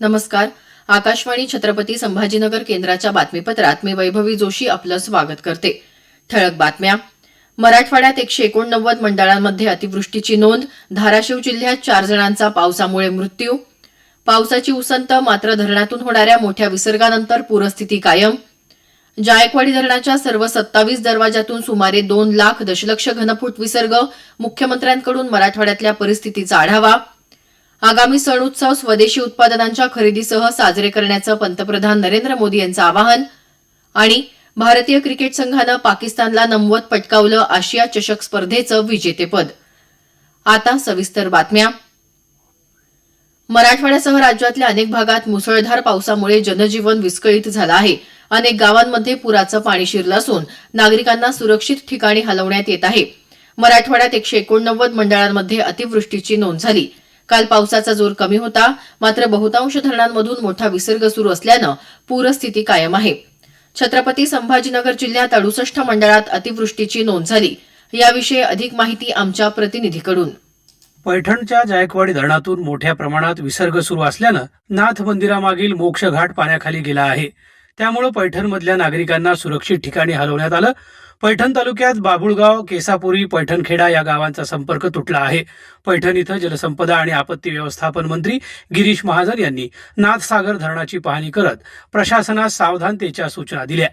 नमस्कार. आकाशवाणी छत्रपती संभाजीनगर केंद्राच्या बातमीपत्रात मी वैभवी जोशी आपलं स्वागत करते. ठळक बातम्या. मराठवाड्यात एकशे एकोणनव्वद मंडळांमध्ये अतिवृष्टीची नोंद धाराशिव जिल्ह्यात चार जणांचा पावसामुळे मृत्यू. पावसाची उसंत मात्र धरणातून होणाऱ्या मोठ्या विसर्गानंतर पूरस्थिती कायम. जायकवाडी धरणाच्या सर्व सत्तावीस दरवाजातून सुमारे दोन लाख दशलक्ष घनफूट विसर्ग मुख्यमंत्र्यांकडून मराठवाड्यातल्या परिस्थितीचा आढावा. आगामी सण उत्सव स्वदेशी उत्पादनांच्या खरेदीसह साजरे करण्याचं पंतप्रधान नरेंद्र मोदी यांचं आवाहन आणि भारतीय क्रिकेट संघानं पाकिस्तानला नमवत पटकावलं आशिया चषक स्पर्धेचं विजेतेपद. आता सविस्तर बातम्या. मराठवाड्यासह राज्यातल्या अनेक भागात मुसळधार पावसामुळे जनजीवन विस्कळीत झालं आहे. अनेक गावांमध्ये पुराचं पाणी शिरलं असून नागरिकांना सुरक्षित ठिकाणी हलवण्यात येत आहे. मराठवाड्यात एकशे एकोणनव्वद मंडळांमध्ये अतिवृष्टीची नोंद झाली. काल पावसाचा जोर कमी होता मात्र बहुतांश धरणांमधून मोठा विसर्ग सुरू असल्यानं पूरस्थिती कायम आहे. छत्रपती संभाजीनगर जिल्ह्यात अडुसष्ट मंडळात अतिवृष्टीची नोंद झाली. याविषयी अधिक माहिती आमच्या प्रतिनिधीकडून. पैठणच्या जायकवाडी धरणातून मोठ्या प्रमाणात विसर्ग सुरू असल्यानं नाथ मंदिरामागील मोक्ष घाट पाण्याखाली गेला आहे. त्यामुळे पैठणमधल्या नागरिकांना सुरक्षित ठिकाणी हलवण्यात आलं. पैठण तालुक्यात बाबुळगाव केसापुरी पैठणखेडा या गावांचा संपर्क तुटला आहे. पैठण इथं जलसंपदा आणि आपत्ती व्यवस्थापन मंत्री गिरीश महाजन यांनी नाथसागर धरणाची पाहणी करत प्रशासनास सावधानतेच्या सूचना दिल्या.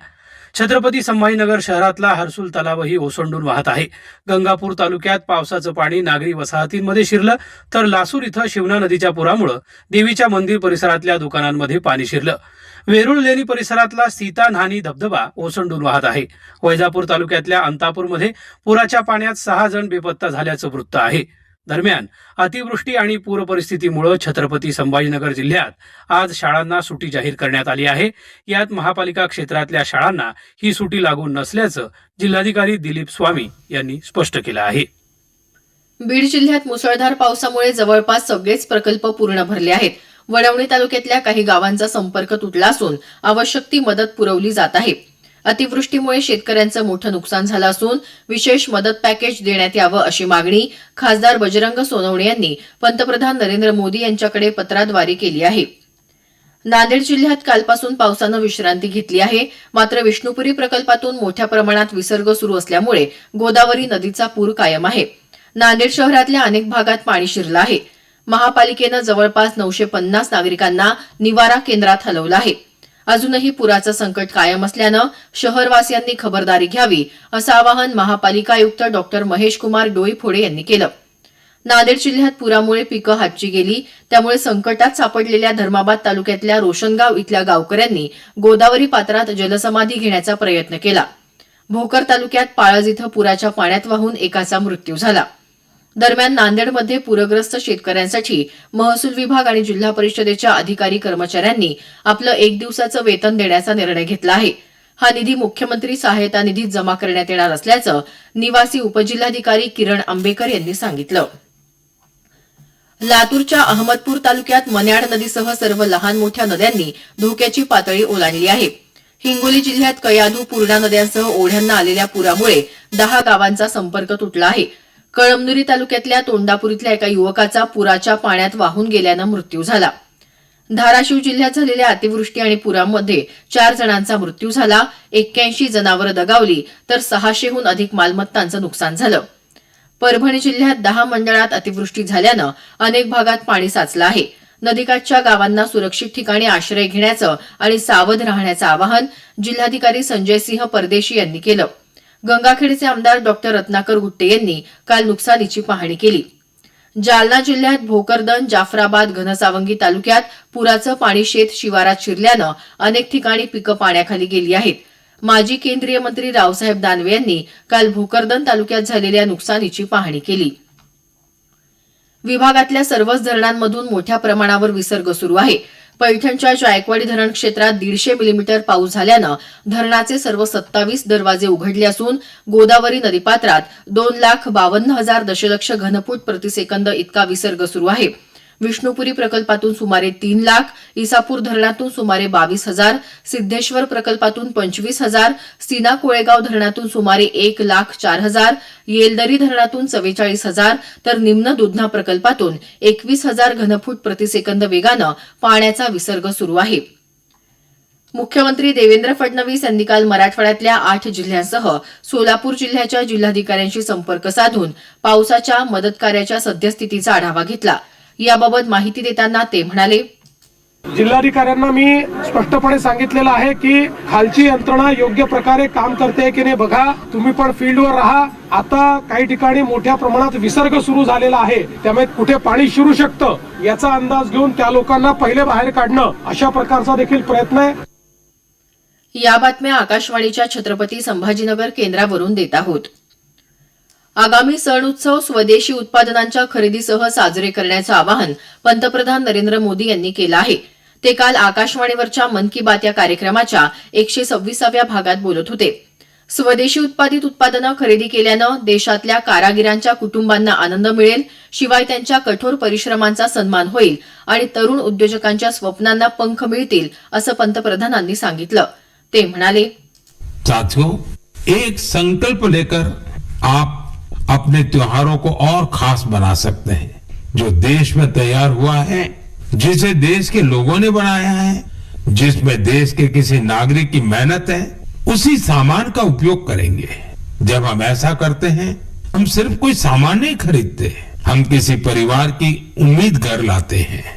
छत्रपती संभाजीनगर शहरातला हर्सुल तलावही ओसंडून वाहत आहे. गंगापूर तालुक्यात पावसाचं पाणी नागरी वसाहतींमध्ये शिरलं तर लासूर इथं शिवना नदीच्या पुरामुळं देवीच्या मंदिर परिसरातल्या दुकानांमध्ये पाणी शिरलं. वेरुळ लेणी परिसरातला सीता न्हाणी धबधबा ओसंडून वाहत आहे. वैजापूर तालुक्यातल्या अंतापूरमध्ये पुराच्या पाण्यात सहा जण बेपत्ता झाल्याचं वृत्त आहे. दरम्यान अतिवृष्टी आणि पूर परिस्थितीमुळे छत्रपती संभाजीनगर जिल्ह्यात आज शाळांना सुटी जाहीर करण्यात आली आहे. यात महापालिका क्षेत्रातल्या शाळांना ही सुटी लागू नसल्याचं जिल्हाधिकारी दिलीप स्वामी यांनी स्पष्ट केलं आहे. बीड जिल्ह्यात मुसळधार पावसामुळे जवळपास सगळेच प्रकल्प पूर्ण भरले आहेत. वडवणी तालुक्यातल्या काही गावांचा संपर्क तुटला असून आवश्यक ती मदत पुरवली जात आहे. अतिवृष्टीमुळे शेतकऱ्यांचं मोठं नुकसान झालं असून विशेष मदत पॅकेज देण्यात यावं अशी मागणी खासदार बजरंग सोनवणे यांनी पंतप्रधान नरेंद्र मोदी यांच्याकडे पत्राद्वारे केली आहे. नांदेड जिल्ह्यात कालपासून पावसानं विश्रांती घेतली आहे. मात्र विष्णुपुरी प्रकल्पातून मोठ्या प्रमाणात विसर्ग सुरू असल्यामुळे गोदावरी नदीचा पूर कायम आहे. नांदेड शहरातल्या अनेक भागात पाणी शिरलं आहे. महापालिकेनं जवळपास नऊशे पन्नास नागरिकांना निवारा केंद्रात हलवलं आहे. अजूनही पुराचं संकट कायम असल्यानं शहरवासियांनी खबरदारी घ्यावी असं आवाहन महापालिका आयुक्त डॉक्टर महेश कुमार डोईफोडे यांनी केलं. नांदेड जिल्ह्यात पुरामुळे पिकं हातची गेली त्यामुळे संकटात सापडलेल्या धर्माबाद तालुक्यातल्या रोशनगाव इथल्या गावकऱ्यांनी गोदावरी पात्रात जलसमाधी घेण्याचा प्रयत्न केला. भोकर तालुक्यात पाळज इथं पुराच्या पाण्यात वाहून एकाचा मृत्यू झाला. दरम्यान नांदेडमध्ये पूरग्रस्त शेतकऱ्यांसाठी महसूल विभाग आणि जिल्हा परिषदेच्या अधिकारी कर्मचाऱ्यांनी आपलं एक दिवसाचं वेतन देण्याचा निर्णय घेतला आहे. हा निधी मुख्यमंत्री सहायता निधीत जमा करण्यात येणार असल्याचं निवासी उपजिल्हाधिकारी किरण आंबेकर यांनी सांगितलं. लातूरच्या अहमदपूर तालुक्यात मन्याड नदीसह सर्व लहान मोठ्या नद्यांनी धोक्याची पातळी ओलांडली आहे. हिंगोली जिल्ह्यात कयाधू पूर्णा नद्यांसह ओढ्यांना आलेल्या पुरामुळे दहा गावांचा संपर्क तुटला आहे. कळमनुरी तालुक्यातल्या तोंडापूर इथल्या एका युवकाचा पुराच्या पाण्यात वाहून गेल्यानं मृत्यू झाला. धाराशिव जिल्ह्यात झालेल्या अतिवृष्टी आणि पुरामध्ये चार जणांचा मृत्यू झाला. एक्क्याऐंशी जनावरं दगावली तर सहाशेहून अधिक मालमत्तांचं नुकसान झालं. परभणी जिल्ह्यात दहा मंडळात अतिवृष्टी झाल्यानं अनेक भागात पाणी साचलं आहे. नदीकाठच्या गावांना सुरक्षित ठिकाणी आश्रय घेण्याचं आणि सावध राहण्याचं आवाहन जिल्हाधिकारी संजय सिंह परदेशी यांनी केलं. गंगाखेडचे आमदार डॉक्टर रत्नाकर गुट्टे यांनी काल नुकसानीची पाहणी केली. जालना जिल्ह्यात भोकरदन जाफराबाद घनसावंगी तालुक्यात पुराचं पाणी शेत शिवारात शिरल्यानं अनेक ठिकाणी पिकं पाण्याखाली गेली आहेत. माजी केंद्रीय मंत्री रावसाहेब दानवे यांनी काल भोकरदन तालुक्यात झालेल्या नुकसानीची पाहणी केली. विभागातल्या सर्वच धरणांमधून मोठ्या प्रमाणावर विसर्ग सुरू आहे. पैठणच्या जायकवाडी धरण क्षेत्रात दीडशे मिलीमीटर पाऊस झाल्यानं धरणाचे सर्व सत्तावीस दरवाजे उघडले असून गोदावरी नदीपात्रात दोन लाख बावन्न हजार दशलक्ष घनफूट प्रतिसेकंद इतका विसर्ग सुरू आहे. विष्णुपुरी प्रकल्पातून सुमारे तीन लाख इसापूर धरणातून सुमारे बावीस हजार सिद्धेश्वर प्रकल्पातून पंचवीस हजार सीना कोळेगाव धरणातून सुमारे एक लाख चार हजार येलदरी धरणातून चव्वेचाळीस हजार तर निम्न दुधना प्रकल्पातून एकवीस हजार घनफूट प्रतिसेकंद वेगानं पाण्याचा विसर्ग सुरू आहे. मुख्यमंत्री देवेंद्र फडणवीस यांनी काल मराठवाड्यातल्या आठ जिल्ह्यांसह सोलापूर जिल्ह्याच्या जिल्हाधिकाऱ्यांशी संपर्क साधून पावसाच्या मदत कार्याच्या सद्यस्थितीचा आढावा घेतला. याबाबत माहिती देताना ते म्हणाले. जिल्हाधिकाऱ्यांना मी स्पष्टपणे सांगितलेलं आहे की खालची यंत्रणा योग्य प्रकारे काम करते की नाही बघा. तुम्ही पण फील्डवर राहा. आता काही ठिकाणी मोठ्या प्रमाणात विसर्ग सुरू झालेला आहे. त्यामुळे कुठे पाणी शिरू शकतं याचा अंदाज घेऊन त्या लोकांना पहिले बाहेर काढणं अशा प्रकारचा देखील प्रयत्न आहे. या बातम्या आकाशवाणीच्या छत्रपती संभाजीनगर केंद्रावरून देत आहोत. आगामी सण उत्सव स्वदेशी उत्पादनांच्या खरेदीसह साजरे करण्याचं आवाहन पंतप्रधान नरेंद्र मोदी यांनी केलं आहे. ते काल आकाशवाणीवरच्या मन की बात या कार्यक्रमाच्या एकशे सव्वीसाव्या भागात बोलत होते. स्वदेशी उत्पादित उत्पादनं खरेदी केल्यानं देशातल्या कारागिरांच्या कुटुंबांना आनंद मिळेल शिवाय त्यांच्या कठोर परिश्रमांचा सन्मान होईल आणि तरुण उद्योजकांच्या स्वप्नांना पंख मिळतील असं पंतप्रधानांनी सांगितलं. ते म्हणाले साथियों एक संकल्प लेकर आप अपने त्योहारों को और खास बना सकते हैं। जो देश में तैयार हुआ है, जिसे देश के लोगों ने बनाया है, जिसमें देश के किसी नागरिक की मेहनत है, उसी सामान का उपयोग करेंगे। जब हम ऐसा करते हैं, हम सिर्फ़ कोई सामान नहीं खरीदते, हम किसी परिवार की उम्मीद घर लाते हैं।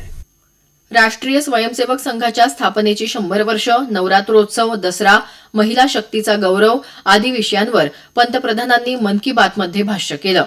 राष्ट्रीय स्वयंसेवक संघाच्या स्थापनेची शंभर वर्ष नवरात्रोत्सव दसरा महिला शक्तीचा गौरव आदी विषयांवर पंतप्रधानांनी मन की बातमध्ये भाष्य केलं.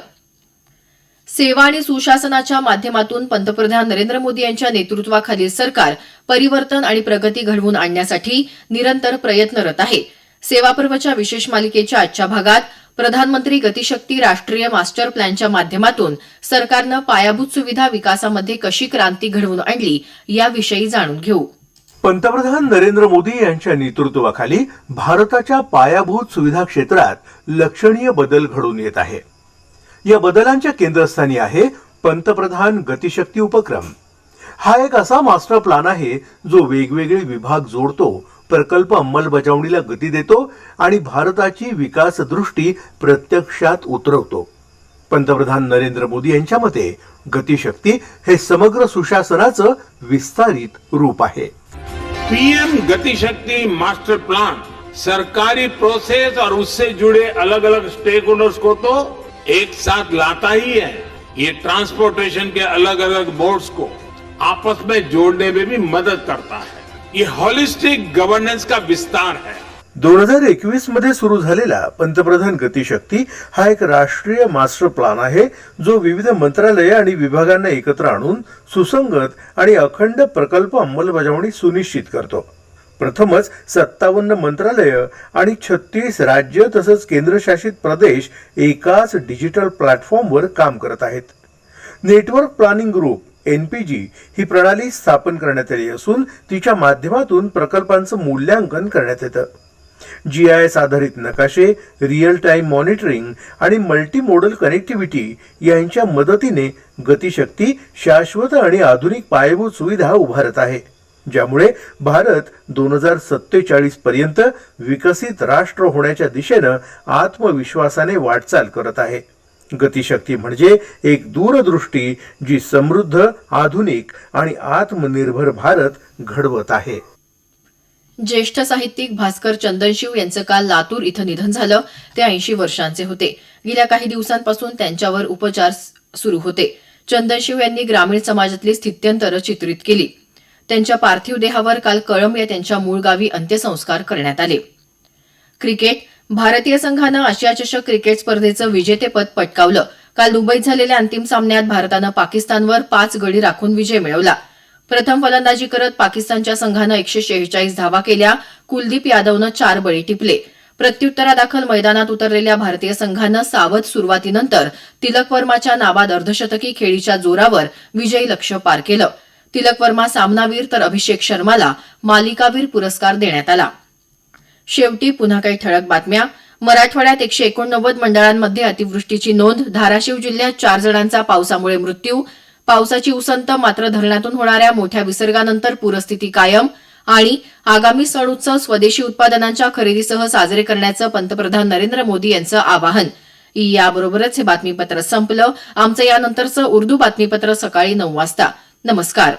सेवा आणि सुशासनाच्या माध्यमातून पंतप्रधान नरेंद्र मोदी यांच्या नेतृत्वाखालील सरकार परिवर्तन आणि प्रगती घडवून आणण्यासाठी निरंतर प्रयत्नरत आहे. सेवापर्वच्या विशेष मालिकेच्या आजच्या भागात प्रधानमंत्री गतिशक्ती राष्ट्रीय मास्टर प्लॅनच्या माध्यमातून सरकारनं पायाभूत सुविधा विकासामध्ये कशी क्रांती घडवून आणली याविषयी जाणून घेऊ. पंतप्रधान नरेंद्र मोदी यांच्या नेतृत्वाखाली भारताच्या पायाभूत सुविधा क्षेत्रात लक्षणीय बदल घडून येत आहे. या बदलांच्या केंद्रस्थानी आहे पंतप्रधान गतिशक्ती उपक्रम. हा एक असा मास्टर प्लान आहे जो वेगवेगळे विभाग जोडतो प्रकल्प अंमलबजावणीला गती देतो आणि भारताची विकास दृष्टी प्रत्यक्षात उतरवतो. पंतप्रधान नरेंद्र मोदी यांच्या मते गतिशक्ती हे समग्र सुशासनाचं विस्तारित रूप आहे. पीएम गतिशक्ती मास्टर प्लान सरकारी प्रोसेस और उससे जुड़े अलग अलग स्टेक होल्डर्स को तो एक साथ लाता ही है। ये ट्रांसपोर्टेशन के अलग अलग बोर्ड्स को आपस में जोड़ने में भी मदद करता है। ही हॉलिस्टिक गव्हर्नन्स का विस्तार है। दोन हजार एकवीसमध्ये सुरू झालेला पंतप्रधान गतिशक्ती हा एक राष्ट्रीय मास्टर प्लान आहे जो विविध मंत्रालय आणि विभागांना एकत्र आणून सुसंगत आणि अखंड प्रकल्प अंमलबजावणी सुनिश्चित करतो. प्रथमच सत्तावन्न मंत्रालय आणि छत्तीस राज्य तसंच केंद्रशासित प्रदेश एकाच डिजिटल प्लॅटफॉर्मवर काम करत आहेत. नेटवर्क प्लॅनिंग ग्रुप एनपीजी ही प्रणाली स्थापन करण्यात आली असून तिच्या माध्यमातून प्रकल्पांचं मूल्यांकन करण्यात येतं. जीआयएस आधारित नकाशे रिअल टाइम मॉनिटरिंग आणि मल्टी मॉडल कनेक्टिव्हिटी यांच्या मदतीने गतिशक्ती शाश्वत आणि आधुनिक पायाभूत सुविधा उभारत आहे ज्यामुळे भारत दोन हजार सत्तेचाळीस पर्यंत विकसित राष्ट्र होण्याच्या दिशेनं आत्मविश्वासाने वाटचाल करत आहे. गतिशक्ती म्हणजे एक दूरदृष्टी जी समृद्ध आधुनिक आणि आत्मनिर्भर भारत घडवत आहे. ज्येष्ठ साहित्यिक भास्कर चंदनशिव यांचं काल लातूर इथं निधन झालं. ते ऐंशी वर्षांचे होते. गेल्या काही दिवसांपासून त्यांच्यावर उपचार सुरू होते. चंदनशिव यांनी ग्रामीण समाजातली स्थित्यंतर चित्रित केली. त्यांच्या पार्थिव देहावर काल कळंब या त्यांच्या मूळ गावी अंत्यसंस्कार करण्यात आले. क्रिकेट भारतीय संघानं आशिया चषक क्रिकेट स्पर्धेचं विजेतेपद पटकावलं. काल दुबईत झालेल्या अंतिम सामन्यात भारतानं पाकिस्तानवर पाच गडी राखून विजय मिळवला. प्रथम फलंदाजी करत पाकिस्तानच्या संघानं एकशे शेहेचाळीस धावा केल्या. कुलदीप यादवनं चार बळी टिपले. प्रत्युत्तरादाखल मैदानात उतरलेल्या भारतीय संघानं सावध सुरुवातीनंतर तिलक वर्माच्या नाबाद अर्धशतकी खेळीच्या जोरावर विजयी लक्ष्य पार केलं. तिलक वर्मा सामनावीर तर अभिषेक शर्माला मालिकावीर पुरस्कार देण्यात आला. शेवटी पुन्हा काही ठळक बातम्या. मराठवाड्यात एकशे एकोणनव्वद मंडळांमध्ये अतिवृष्टीची नोंद धाराशिव जिल्ह्यात चार जणांचा पावसामुळे मृत्यू. पावसाची उसंत मात्र धरणातून होणाऱ्या मोठ्या विसर्गानंतर पूरस्थिती कायम. आणि आगामी सण उत्सव स्वदेशी उत्पादनांच्या खरेदीसह साजरे करण्याचं पंतप्रधान नरेंद्र मोदी यांचं आवाहन. याबरोबरच हे बातमीपत्र संपलं. आमचं यानंतरचं उर्दू बातमीपत्र सकाळी नऊ वाजता. नमस्कार.